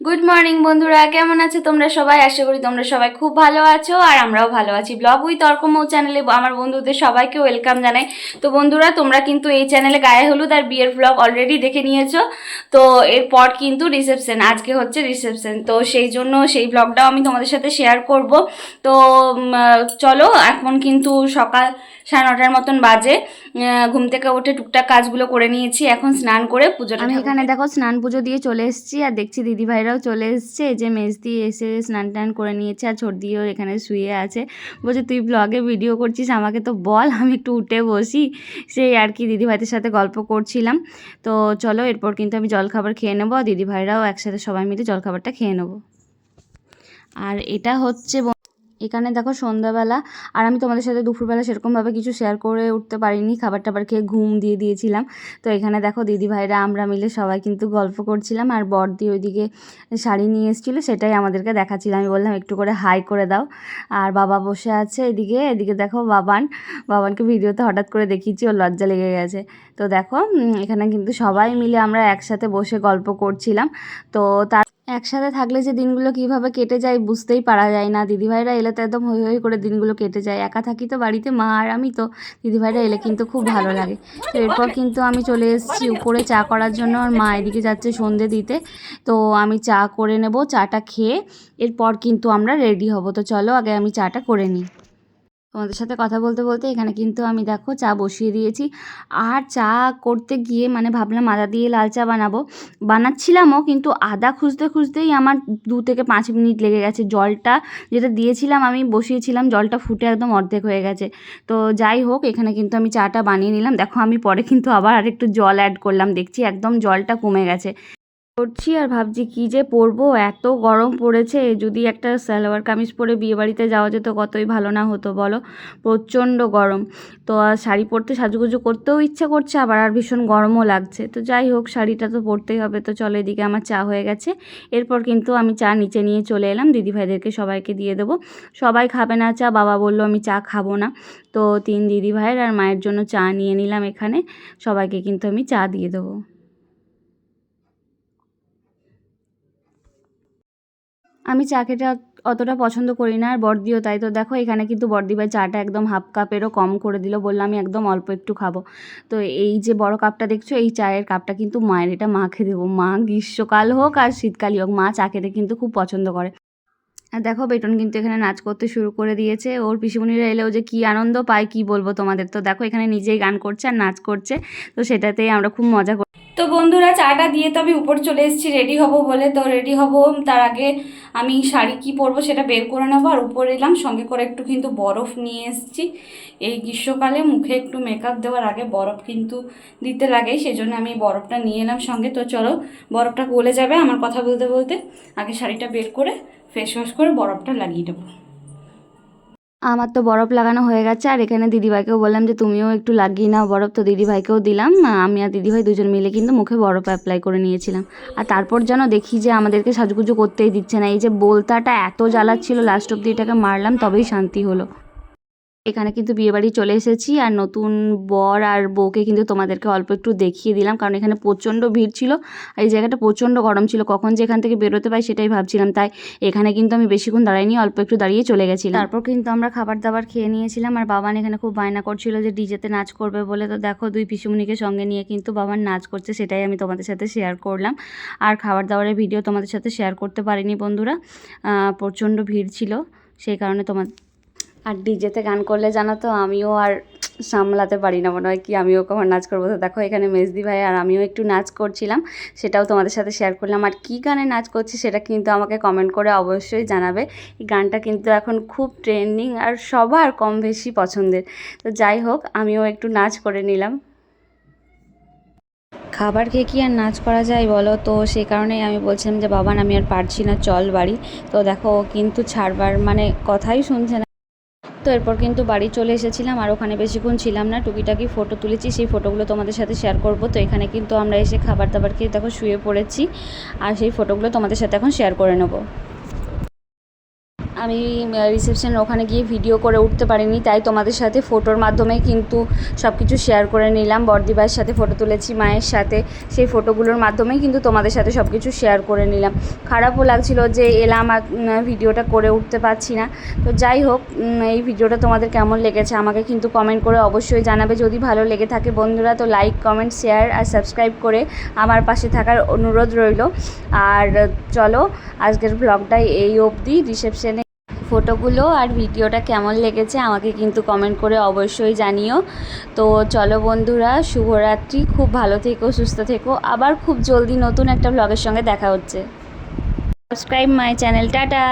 Good morning বন্ধুরা। কেমন আছো তোমরা সবাই? আশা করি তোমরা সবাই খুব ভালো আছো আর আমরাও ভালো আছি। ব্লগ উইথ অর্কমৌ চ্যানেলে আমার বন্ধুদের সবাইকে ওয়েলকাম জানাই। তো বন্ধুরা তোমরা কিন্তু এই চ্যানেলে গায়ে হলুদ আর বিয়ের ব্লগ অলরেডি দেখে নিয়েছো। তো এরপর কিন্তু রিসেপশন আজকে হচ্ছে রিসেপশন তো সেই জন্য সেই ব্লগটাও আমি তোমাদের সাথে শেয়ার করব। তো চলো এখন কিন্তু সকাল সাড়ে নটার মতন বাজে। ঘুম থেকে উঠে টুকটাক কাজগুলো করে নিয়েছি। এখন স্নান করে পুজোটা এখানে দেখো স্নান পুজো দিয়ে চলে এসেছি আর দেখছি দিদি ভাইরাও চলে এসছে যে মেজদি এসে স্নান টান করে নিয়েছে আর ছোট দিয়েও এখানে শুয়ে আছে। বলছে, তুই ব্লগে ভিডিও করছিস, আমাকে তো বল, আমি একটু উঠে বসি। সেই আর কি দিদিভাইদের সাথে গল্প করছিলাম। তো চলো, এরপর কিন্তু আমি জলখাবার খেয়ে নেব দিদিভাইরাও দিদি ভাইরাও একসাথে সবাই মিলে জলখাবারটা খেয়ে নেব। আর এটা হচ্ছে এখানে দেখো সন্ধ্যাবেলা, আর আমি তোমাদের সাথে দুপুরবেলা সেরকমভাবে কিছু শেয়ার করে উঠতে পারিনি খাবার টাবার খেয়ে ঘুম দিয়ে দিয়েছিলাম। তো এখানে দেখো দিদি ভাইরা আমরা মিলে সবাই কিন্তু গল্প করছিলাম, আর বড়দি ওইদিকে শাড়ি নিয়ে এসেছিল, সেটাই আমাদেরকে দেখাচ্ছিল। আমি বললাম, একটু করে হাই করে দাও। আর বাবা বসে আছে এদিকে এদিকে দেখো বাবান, বাবানকে ভিডিওতে হঠাৎ করে দেখিয়েছি, ওর লজ্জা লেগে গেছে। তো দেখো এখানে কিন্তু সবাই মিলে আমরা একসাথে বসে গল্প করছিলাম। তো তার একসাথে থাকলে যে দিনগুলো কীভাবে কেটে যায় বুঝতেই পারা যায় না। দিদিভাইরা এলে তো একদম হই হই করে দিনগুলো কেটে যায়। একা থাকি তো বাড়িতে মা আর আমি তো। দিদিভাইরা এলে কিন্তু খুব ভালো লাগে। তো এরপর কিন্তু আমি চলে এসেছি উপরে চা করার জন্য আর মা এদিকে যাচ্ছে সন্ধে দিতে। তো আমি চা করে নেব, চাটা খেয়ে। এরপর কিন্তু আমরা রেডি হব। তো চলো আগে আমি চাটা করে নিই। তোমাদের সাথে কথা বলতে বলতে এখানে কিন্তু আমি দেখো চা বসিয়ে দিয়েছি। আর চা করতে গিয়ে মানে ভাবলাম আদা দিয়ে লাল চা বানাবো। বানাচ্ছিলামও কিন্তু আদা খুঁজতে খুঁজতেই আমার দু থেকে পাঁচ মিনিট লেগে গেছে। জলটা যেটা দিয়েছিলাম আমি বসিয়েছিলাম, জলটা ফুটে একদম অর্ধেক হয়ে গেছে। তো যাই হোক, এখানে কিন্তু আমি চাটা বানিয়ে নিলাম। দেখো আমি পরে কিন্তু আবার আরেকটু জল অ্যাড করলাম। দেখছি একদম জলটা কমে গেছে। করছি আর ভাবছি কি যে পরবো? এত গরম পড়েছে, যদি একটা সালোয়ার কামিজ পরে বিয়েবাড়িতে যাওয়া যেত কতই ভালো না হতো, বলো? প্রচণ্ড গরম। তো আর শাড়ি পরতে সাজুগুজু করতেও ইচ্ছা করছে, আবার আর ভীষণ গরমও লাগছে। তো যাই হোক, শাড়িটা তো পরতেই হবে, তো চলো এদিকে আমার চা হয়ে গেছে। এরপর কিন্তু আমি চা নিচে নিয়ে চলে এলাম দিদিভাইদেরকে সবাইকে দিয়ে দেবো। সবাই খাবে না চা, বাবা বলল আমি চা খাব না। তো তিন দিদিভাইয়ের আর মায়ের জন্য চা নিয়ে নিলাম এখানে, সবাইকে কিন্তু আমি চা দিয়ে দেবো। আমি চা খেতে অতটা পছন্দ করি না আর বর্দিও, তাই তো দেখো এখানে কিন্তু বর্দি ভাই চাটা একদম হাফ কাপেরও কম করে দিল বললাম আমি একদম অল্প একটু খাব। তো এই যে বড় কাপটা দেখছ, এই চায়ের কাপটা কিন্তু মায়ের, এটা মাকে দেবো। মা গ্রীষ্মকাল হোক আর শীতকালই হোক, মা চা খেতে কিন্তু খুব পছন্দ করে। আর দেখো বেটন কিন্তু এখানে নাচ করতে শুরু করে দিয়েছে। ওর পিসিমণিরা এলেও যে কী আনন্দ পায়, কি বলব তোমাদের? তো দেখো এখানে নিজেই গান করছে আর নাচ করছে, তো সেটাতেই আমরা খুব মজা তো বন্ধুরা, চাটা দিয়ে তো আমি উপর চলে এসেছি রেডি হব বলে। তো রেডি হব, তার আগে আমি শাড়ি কি পরবো সেটা বের করে নেব। আর উপরে এলাম, সঙ্গে করে একটু কিন্তু বরফ নিয়ে এসেছি। এই গ্রীষ্মকালে মুখে একটু মেকআপ দেওয়ার আগে বরফ কিন্তু দিতে লাগে, সেজন্য আমি বরফটা নিয়ে এলাম সঙ্গে। তো চলো, বরফটা গলে যাবে আমার কথা বলতে বলতে। আগে শাড়িটা বের করে ফেস ওয়াশ করে বরফটা লাগিয়ে দেবো আমার তো বরফ লাগানো হয়ে গেছে, আর এখানে দিদিভাইকেও বললাম যে তুমিও একটু লাগিয়ে নাও বরফ। তো দিদিভাইকেও দিলাম আমি আর দিদিভাই দুজন মিলে কিন্তু মুখে বরফ অ্যাপ্লাই করে নিয়েছিলাম। আর তারপর যেন দেখি যে আমাদেরকে সাজুগুজু করতেই দিচ্ছে না, এই যে বোলতাটা এত জ্বালাচ্ছিল লাস্ট অব্দি এটাকে মারলাম, তবেই শান্তি হলো। এখানে কিন্তু বিয়েবাড়ি চলে এসেছি আর নতুন বর আর বউকে কিন্তু তোমাদেরকে অল্প একটু দেখিয়ে দিলাম, কারণ এখানে প্রচণ্ড ভিড় ছিল আর এই জায়গাটা প্রচণ্ড গরম ছিল। কখন যে এখান থেকে বেরোতে পাই সেটাই ভাবছিলাম, তাই এখানে কিন্তু আমি বেশিক্ষণ দাঁড়াইনি, অল্প একটু দাঁড়িয়ে চলে গেছিলাম। তারপর কিন্তু আমরা খাবার দাবার খেয়ে নিয়েছিলাম আর বাবান এখানে খুব বায়না করছিল যে ডিজেতে নাচ করবে বলে। তো দেখো দুই পিসুমণিকে সঙ্গে নিয়ে কিন্তু বাবার নাচ করছে, সেটাই আমি তোমাদের সাথে শেয়ার করলাম। আর খাবার দাবারের ভিডিও তোমাদের সাথে শেয়ার করতে পারিনি বন্ধুরা। প্রচণ্ড ভিড় ছিল, সেই কারণে তোমার আর ডিজেতে গান করলে জানো তো, আমিও আর সামলাতে পারি না। মনে হয় কি, আমিও কখন নাচ করব? তো দেখো এখানে মেজদি ভাই আর আমিও একটু নাচ করছিলাম, সেটাও তোমাদের সাথে শেয়ার করলাম। আর কী গানে নাচ করছি সেটা কিন্তু আমাকে কমেন্ট করে অবশ্যই জানাবে। এই গানটা কিন্তু এখন খুব ট্রেন্ডিং আর সবার কম বেশি পছন্দের। তো যাই হোক, আমিও একটু নাচ করে নিলাম। খাবার খেয়ে কি আর নাচ করা যায় বলো তো? সে কারণেই আমি বলছিলাম যে বাবান আমি আর পারছি না, চল বাড়ি। তো দেখো কিন্তু ছাড়বার মানে কথাই শুনছে না। তো এরপর কিন্তু বাড়ি চলে এসেছিলাম আর ওখানে বেশিক্ষণ ছিলাম না। টুকিটাকি ফটো তুলেছি, সেই ফটোগুলো তোমাদের সাথে শেয়ার করব। তো এখানে কিন্তু আমরা এসে খাবার দাবার খেয়ে দেখো শুয়ে পড়েছি। আর সেই ফটোগুলো তোমাদের সাথে এখন শেয়ার করে নেব। আমি রিসেপশনের ওখানে গিয়ে ভিডিও করে উঠতে পারিনি, তাই তোমাদের সাথে ফটোর মাধ্যমে কিন্তু সব কিছু শেয়ার করে নিলাম। বর্দিবার সাথে ফটো তুলেছি, মায়ের সাথে। সেই ফটোগুলোর মাধ্যমেই কিন্তু তোমাদের সাথে সব কিছু শেয়ার করে নিলাম। খারাপও লাগছিল যে এলাম ভিডিওটা করে উঠতে পারছি না। তো যাই হোক এই ভিডিওটা তোমাদের কেমন লেগেছে আমাকে কিন্তু কমেন্ট করে অবশ্যই জানাবে। যদি ভালো লেগে থাকে বন্ধুরা, তো লাইক কমেন্ট শেয়ার আর সাবস্ক্রাইব করে আমার পাশে থাকার অনুরোধ রইল। আর চলো, আজকের ব্লগটাই এই অবধি। রিসেপশনে ফটোগুলো আর ভিডিওটা কেমন লেগেছে আমাকে কিন্তু কমেন্ট করে অবশ্যই জানিও। তো চলো বন্ধুরা, শুভরাত্রি, খুব ভালো থেকো, সুস্থ থেকো। আবার খুব জলদি নতুন একটা ব্লগের সঙ্গে দেখা হচ্ছে। Subscribe my channel tata!